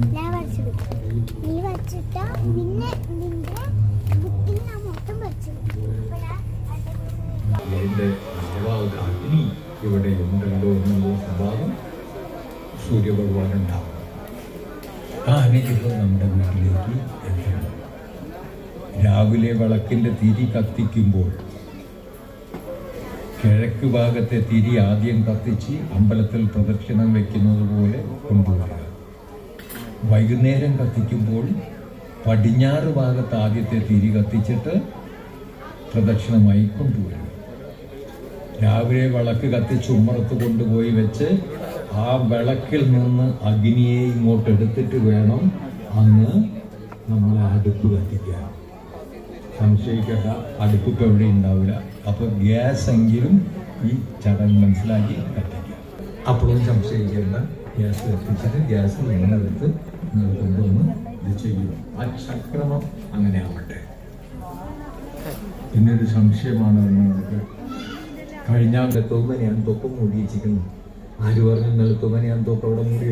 വെച്ചത് നീ വരച്ചിട്ട് പിന്നെ നിന്റെ ബുക്കിൽ ഞാൻ മൊത്തം നിലവാക അഗ്നി ഇവിടെ ഉണ്ടല്ലോ എന്നുള്ള സ്വഭാവം സൂര്യഭഗവാൻ ഉണ്ടാവും ആ അനുഗ്രഹം നമ്മുടെ വീട്ടിലേക്ക് എത്തണം. രാവിലെ വിളക്കിന്റെ തിരി കത്തിക്കുമ്പോൾ കിഴക്ക് ഭാഗത്തെ തിരി ആദ്യം കത്തിച്ച് അമ്പലത്തിൽ പ്രദക്ഷിണം വെക്കുന്നത് പോലെ വൈകുന്നേരം കത്തിക്കുമ്പോൾ പടിഞ്ഞാറ് ഭാഗത്ത് ആദ്യത്തെ തിരി കത്തിച്ചിട്ട് പ്രദക്ഷിണമായി കൊണ്ടുവരും രാവിലെ വിളക്ക് കത്തിച്ച് ഉമ്മറത്ത് കൊണ്ടുപോയി വെച്ച് ആ വിളക്കിൽ നിന്ന് അഗ്നിയെ ഇങ്ങോട്ട് എടുത്തിട്ട് വേണം അന്ന് നമ്മൾ അടുപ്പ് കത്തിക്കാൻ. സംശയിക്കേണ്ട അടുപ്പ് എവിടെ ഉണ്ടാവില്ല. അപ്പോൾ ഗ്യാസ് എങ്കിലും ഈ ചടങ്ങ് മനസ്സിലാക്കി കത്തിക്കാം. അപ്പോഴും സംശയിക്കേണ്ട ഗ്യാസ് കത്തിച്ചിട്ട് ഗ്യാസ് നിങ്ങളെടുത്ത് നിങ്ങൾ കൊണ്ടുവന്ന് ഇത് ചെയ്യും. ആ ചക്രമം അങ്ങനെ ആവട്ടെ പിന്നൊരു സംശയമാണ് നിങ്ങൾക്ക്. കഴിഞ്ഞ ഞാൻ തൊപ്പം മൂടി ആര് പറഞ്ഞു ഇന്നലെ ഞാൻ തൊപ്പം അവിടെ മൂടി?